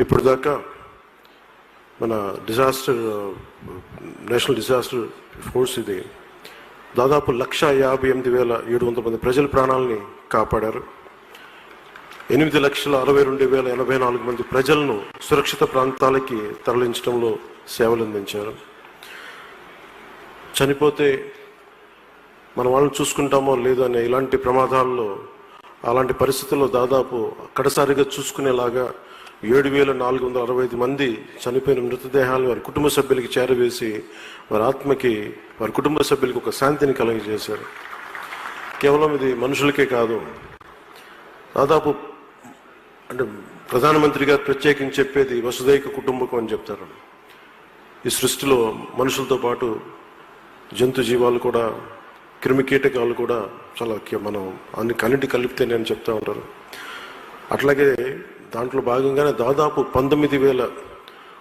ఇప్పుడు దాకా మన డిజాస్టర్ నేషనల్ డిజాస్టర్ ఫోర్స్ ఇది దాదాపు లక్ష యాభై ఎనిమిది వేల ఏడు వందల మంది ప్రజల ప్రాణాలని కాపాడారు. ఎనిమిది లక్షల అరవై రెండు వేల ఎనభై నాలుగు మంది ప్రజలను సురక్షిత ప్రాంతాలకి తరలించడంలో సేవలు అందించారు. చనిపోతే మన వాళ్ళని చూసుకుంటామో లేదో అనే ఇలాంటి ప్రమాదాల్లో అలాంటి పరిస్థితుల్లో దాదాపు అక్కడసారిగా చూసుకునేలాగా ఏడు వేల నాలుగు వందల అరవై ఐదు మంది చనిపోయిన మృతదేహాలు వారి కుటుంబ సభ్యులకి చేరవేసి వారి ఆత్మకి వారి కుటుంబ సభ్యులకి ఒక శాంతిని కలుగజేశారు. కేవలం ఇది మనుషులకే కాదు. దాదాపు అంటే ప్రధానమంత్రి గారు ప్రత్యేకించి చెప్పేది వసుదైక కుటుంబకం అని చెప్తారు. ఈ సృష్టిలో మనుషులతో పాటు జంతు జీవాలు కూడా క్రిమి కీటకాలు కూడా చాలా మనం అన్ని కన్నిటి కలిపితేనే అని చెప్తా ఉంటారు. అట్లాగే దాంట్లో భాగంగానే దాదాపు పంతొమ్మిది వేల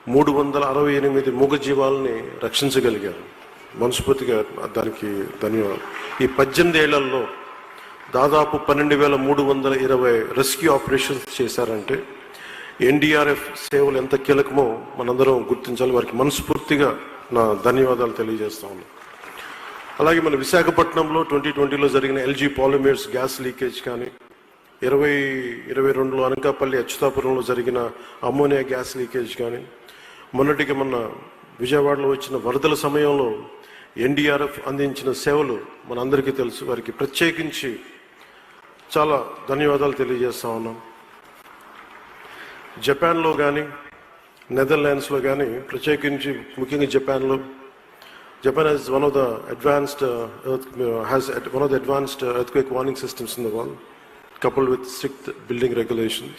మూడు వందల అరవై ఎనిమిది మూగ జీవాలని రక్షించగలిగారు మనస్ఫూర్తిగా దానికి ధన్యవాదాలు. ఈ పద్దెనిమిది ఏళ్ళలో దాదాపు పన్నెండు వేల మూడు వందల ఇరవై రెస్క్యూ ఆపరేషన్స్ చేశారంటే ఎన్డీఆర్ఎఫ్ సేవలు ఎంత కీలకమో మనందరం గుర్తించాలి. వారికి మనస్ఫూర్తిగా నా ధన్యవాదాలు తెలియజేస్తా ఉన్నాను. అలాగే మన విశాఖపట్నంలో ట్వంటీ ట్వంటీలో జరిగిన ఎల్జీ పాలిమర్స్ గ్యాస్ లీకేజ్ కానీ ఇరవై ఇరవై రెండులో అనకాపల్లి అచ్యుతాపురంలో జరిగిన అమ్మోనియా గ్యాస్ లీకేజ్ కానీ మొన్నటికి మొన్న విజయవాడలో వచ్చిన వరదల సమయంలో ఎన్డీఆర్ఎఫ్ అందించిన సేవలు మనందరికీ తెలుసు. వారికి ప్రత్యేకించి చాలా ధన్యవాదాలు తెలియజేస్తా ఉన్నాం. జపాన్లో కానీ నెదర్లాండ్స్లో కానీ ప్రత్యేకించి ముఖ్యంగా జపాన్లో Japan has one of the advanced earth has one of the advanced earthquake warning systems in the world coupled with strict building regulations.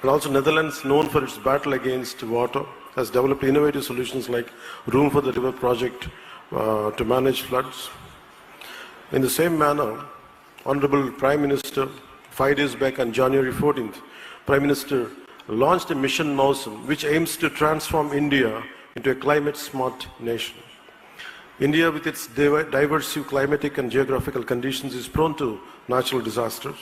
And also Netherlands, known for its battle against water, has developed innovative solutions like Room for the River project uh, to manage floods. In the same manner, Honorable Prime Minister, five days back on January 14th, Prime Minister launched a mission Mawsum, which aims to transform India into a climate-smart nation. India, with its diverse climatic and geographical conditions, is prone to natural disasters.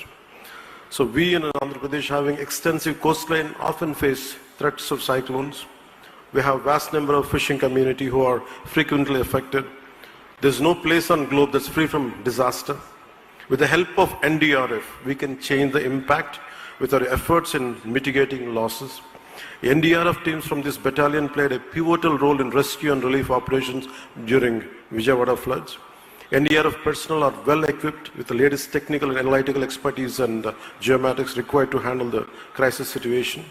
So we in Andhra Pradesh, having extensive coastline, often face threats of cyclones. We have vast number of fishing community who are frequently affected. There's no place on globe that's free from disaster. With the help of NDRF, we can change the impact with our efforts in mitigating losses. NDRF teams from this battalion played a pivotal role in rescue and relief operations during Vijayawada floods. NDRF personnel are well equipped with the latest technical and analytical expertise and uh, geomatics required to handle the crisis situation.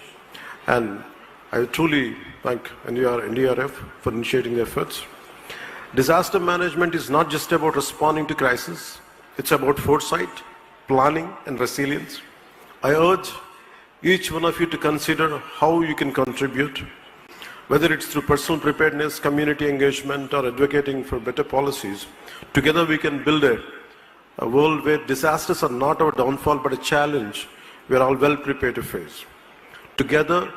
And I truly thank NDR, NDRF for initiating the efforts. Disaster management is not just about responding to crisis, it's about foresight, planning, and resilience. I urge each one of you to consider how you can contribute, whether it's through personal preparedness, community engagement, or advocating for better policies. Together, we can build a, a world where disasters are not our downfall but a challenge we are all well prepared to face. Together,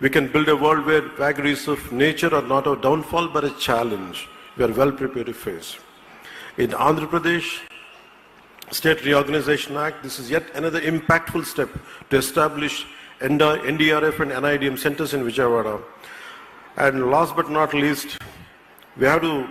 we can build a world where vagaries of nature are not our downfall but a challenge we are well prepared to face. In Andhra Pradesh, State Reorganization Act, this is yet another impactful step to establish NDRF and NIDM centers in Vijayawada. And last but not least, we have to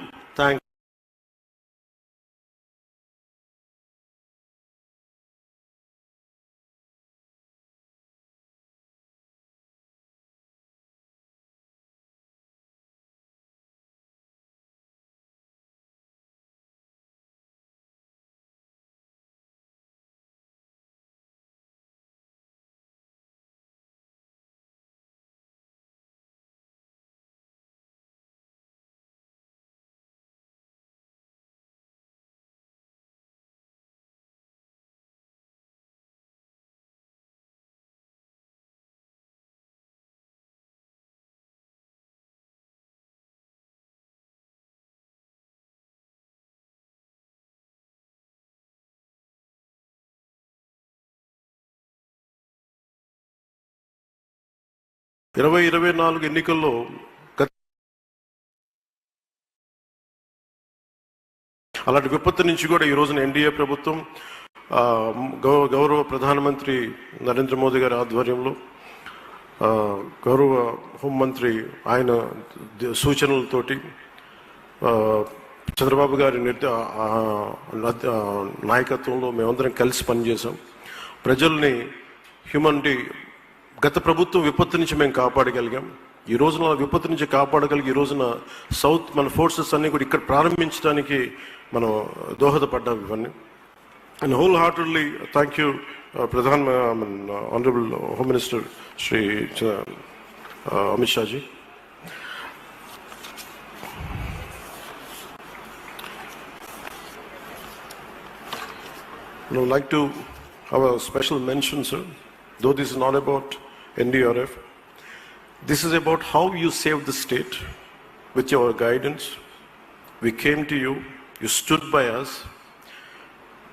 ఇరవై ఇరవై నాలుగు ఎన్నికల్లో అలాంటి విపత్తు నుంచి కూడా ఈ రోజున ఎన్డీఏ ప్రభుత్వం గౌ- గౌరవ ప్రధానమంత్రి నరేంద్ర మోదీ గారి ఆధ్వర్యంలో గౌరవ హోంమంత్రి ఆయన సూచనలతోటి చంద్రబాబు గారి నాయకత్వంలో మేమందరం కలిసి పనిచేసాం ప్రజల్ని హ్యూమనిటీ గత ప్రభుత్వం విపత్తు నుంచి మేము కాపాడగలిగాం. ఈ రోజున విపత్తు నుంచి కాపాడగలిగి ఈ రోజున సౌత్ మన ఫోర్సెస్ అన్ని కూడా ఇక్కడ ప్రారంభించడానికి మనం దోహదపడ్డాం ఇవన్నీ. And wholeheartedly thank you ప్రధాన honourable home minister Shri Amit Shah ji I would like to have a special mention, sir, though this is not about NDRF. This is about how you saved the state with your guidance. We came to you, you stood by us,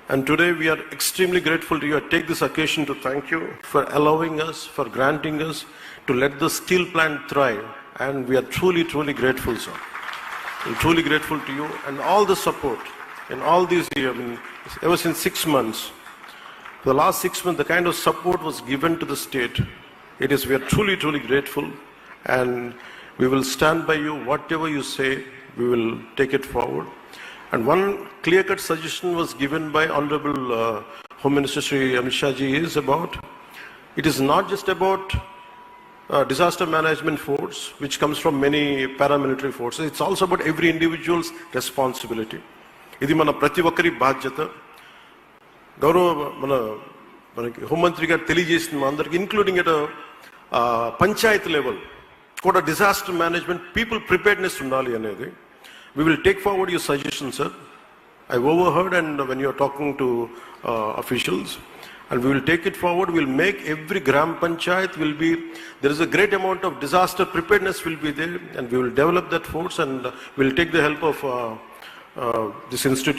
and today we are extremely grateful to you. I take this occasion to thank you for allowing us, for granting us to let the steel plant thrive, and we are truly, truly grateful, sir. Truly grateful to you and all the support in all these years, I mean, ever since six months. For the last six months, the kind of support was given to the state. It is, we are truly, truly grateful and we will stand by you. Whatever you say, we will take it forward. And one clear-cut suggestion was given by Honorable uh, Home Minister Sri Amit Shah ji is about, it is not just about uh, disaster management force, which comes from many paramilitary forces. It's also about every individual's responsibility. ఇది మన ప్రతి ఒక్కరి బాధ్యత గౌరవ మన మనకి హోంమంత్రి గారు తెలియజేసింది మా అందరికి ఇంక్లూడింగ్ ఎట్ పంచాయత్ లెవెల్ కూడా డిజాస్టర్ మేనేజ్మెంట్ పీపుల్ ప్రిపేర్డ్నెస్ ఉండాలి అనేది we will take forward your suggestion sir I overheard and when you're talking to uh, officials, and we will take it forward. We'll make every gram panchayat will be, there is a great amount of disaster preparedness will be there, and we will develop that force and uh, we'll take the help of uh, uh, this institute.